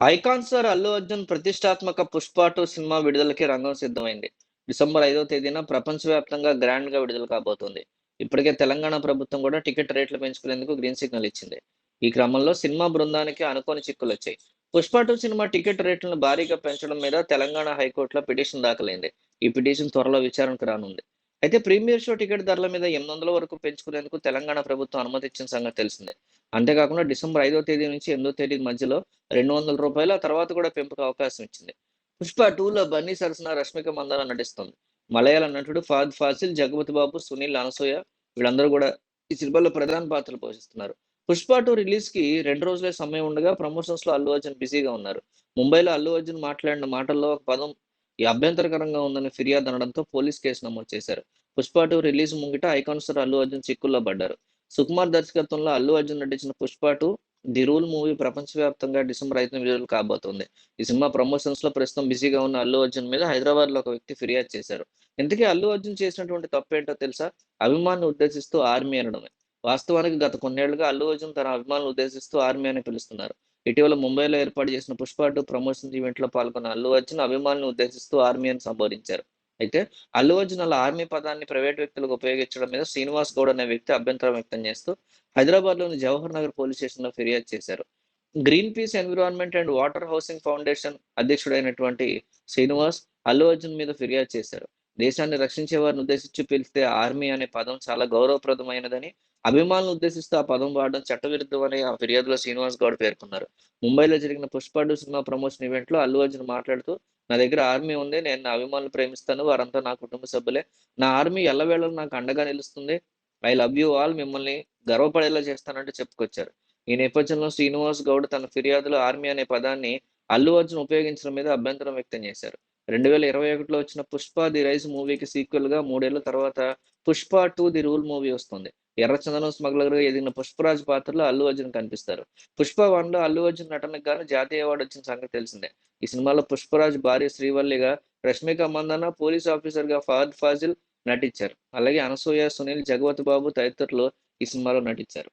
Icon star Allu Arjun ప్రతిష్టాత్మక Pushpa two cinema విడుదలకి రంగం సిద్ధమైంది. డిసెంబర్ ఐదో తేదీన ప్రపంచవ్యాప్తంగా గ్రాండ్గా విడుదల కాబోతుంది. ఇప్పటికే తెలంగాణ ప్రభుత్వం కూడా టికెట్ రేట్లు పెంచుకునేందుకు గ్రీన్ సిగ్నల్ ఇచ్చింది. ఈ క్రమంలో సినిమా బృందానికి అనుకోని చిక్కులు వచ్చాయి పుష్ప టూ సినిమా టికెట్ రేట్లను భారీగా పెంచడం మీద తెలంగాణ హైకోర్టులో పిటిషన్ దాఖలైంది. ఈ పిటిషన్ త్వరలో విచారణకు రానుంది. అయితే ప్రీమియర్ షో టికెట్ ధరల మీద ఎనిమిది వందల వరకు పెంచుకునేందుకు తెలంగాణ ప్రభుత్వం అనుమతి ఇచ్చిన సంగతి తెలిసిందే. అంతేకాకుండా డిసెంబర్ ఐదో తేదీ నుంచి ఎనిమిదో తేదీ మధ్యలో రెండు వందల రూపాయల తర్వాత కూడా పెంపుకు అవకాశం ఇచ్చింది. పుష్ప టూలో బన్నీ సరసన రష్మిక మందాన నటిస్తుంది. మలయాళ నటుడు ఫాద్ ఫాసిల్ జగపతి బాబు సునీల్ అనసూయ వీళ్ళందరూ కూడా ఈ సినిమాలో ప్రధాన పాత్రలు పోషిస్తున్నారు. పుష్ప టూ రిలీజ్కి రెండు రోజులే సమయం ఉండగా ప్రమోషన్స్లో అల్లు అర్జున్ బిజీగా ఉన్నారు. ముంబైలో అల్లు అర్జున్ మాట్లాడిన మాటల్లో ఒక పదం ఈ అభ్యంతరకరంగా ఉందని ఫిర్యాదు అనడంతో పోలీస్ కేసు నమోదు చేశారు. పుష్ప టూ రిలీజ్ ముంగిట ఐకాన్ స్టార్ అల్లు అర్జున్ చిక్కుల్లో పడ్డారు. సుకుమార్ దర్శకత్వంలో అల్లు అర్జున్ నటించిన Pushpa two the rule movie ప్రపంచవ్యాప్తంగా డిసెంబర్ ఐదున విడుదల కాబోతోంది. ఈ సినిమా ప్రమోషన్స్లో ప్రస్తుతం బిజీగా ఉన్న అల్లు అర్జున్ మీద హైదరాబాద్లో ఒక వ్యక్తి ఫిర్యాదు చేశారు. ఇంతకీ అల్లు అర్జున్ చేసినటువంటి తప్పేంటో తెలుసా? అభిమాన్ని ఉద్దేశిస్తూ ఆర్మీ అనడమే. వాస్తవానికి గత కొన్నేళ్ళుగా అల్లు అర్జున్ తన అభిమానులు ఉద్దేశిస్తూ ఆర్మీ అని పిలుస్తున్నారు. ఇటీవల ముంబైలో ఏర్పాటు చేసిన పుష్ప టూ ప్రమోషన్ ఈవెంట్లో పాల్గొన్న అల్లు అర్జున్ అభిమానులను ఉద్దేశిస్తూ ఆర్మీ అని సంబోధించారు. అయితే అల్లు అర్జున్ అలా ఆర్మీ పదాన్ని ప్రైవేట్ వ్యక్తులకు ఉపయోగించడం మీద శ్రీనివాస్ గౌడ్ అనే వ్యక్తి అభ్యంతరం వ్యక్తం చేస్తూ హైదరాబాద్లోని జవహర్ నగర్ పోలీస్ స్టేషన్లో ఫిర్యాదు చేశారు. Greenpeace environment and water housing foundation అధ్యక్షుడైనటువంటి Srinivas Allu Arjun మీద ఫిర్యాదు చేశారు. దేశాన్ని రక్షించే వారిని ఉద్దేశించి పిలిస్తే ఆర్మీ అనే పదం చాలా గౌరవప్రదమైనదని అభిమానులు ఉద్దేశిస్తూ ఆ పదం వాడడం చట్టవిరుద్ధమని ఆ ఫిర్యాదులో శ్రీనివాస్ గౌడ్ పేర్కొన్నారు. ముంబైలో జరిగిన పుష్ప టూ సినిమా ప్రమోషన్ ఈవెంట్లో అల్లు అర్జున్ మాట్లాడుతూ నా దగ్గర ఆర్మీ ఉంది నేను నా అభిమానులు ప్రేమిస్తాను వారంతా నా కుటుంబ సభ్యులే. నా ఆర్మీ ఎల్లవేళలు నాకు అండగా నిలుస్తుంది. ఐ లవ్ యూ ఆల్ మిమ్మల్ని గర్వపడేలా చేస్తానంటూ చెప్పుకొచ్చారు. ఈ నేపథ్యంలో శ్రీనివాస్ గౌడ్ తన ఫిర్యాదులో ఆర్మీ అనే పదాన్ని అల్లు అర్జున్ ఉపయోగించడం మీద అభ్యంతరం వ్యక్తం చేశారు. రెండు వేల ఇరవై ఒకటిలో వచ్చిన పుష్ప ది రైజ్ మూవీకి సీక్వెల్గా మూడేళ్ళ తర్వాత Pushpa two the rule movie వస్తుంది. ఎర్రచందనం స్మగ్లర్గా ఎదిగిన పుష్పరాజ్ పాత్రలో అల్లు అర్జున్ కనిపిస్తారు. పుష్ప వన్లో అల్లు అర్జున్ నటనకు గాను జాతీయ అవార్డు వచ్చిన సంగతి తెలిసిందే. ఈ సినిమాలో పుష్పరాజ్ భార్య శ్రీవల్లిగా రష్మిక మందన పోలీస్ ఆఫీసర్గా ఫహద్ ఫాజిల్ నటించారు. అలాగే అనసూయ సునీల్ జగవతి బాబు తదితరులు ఈ సినిమాలో నటించారు.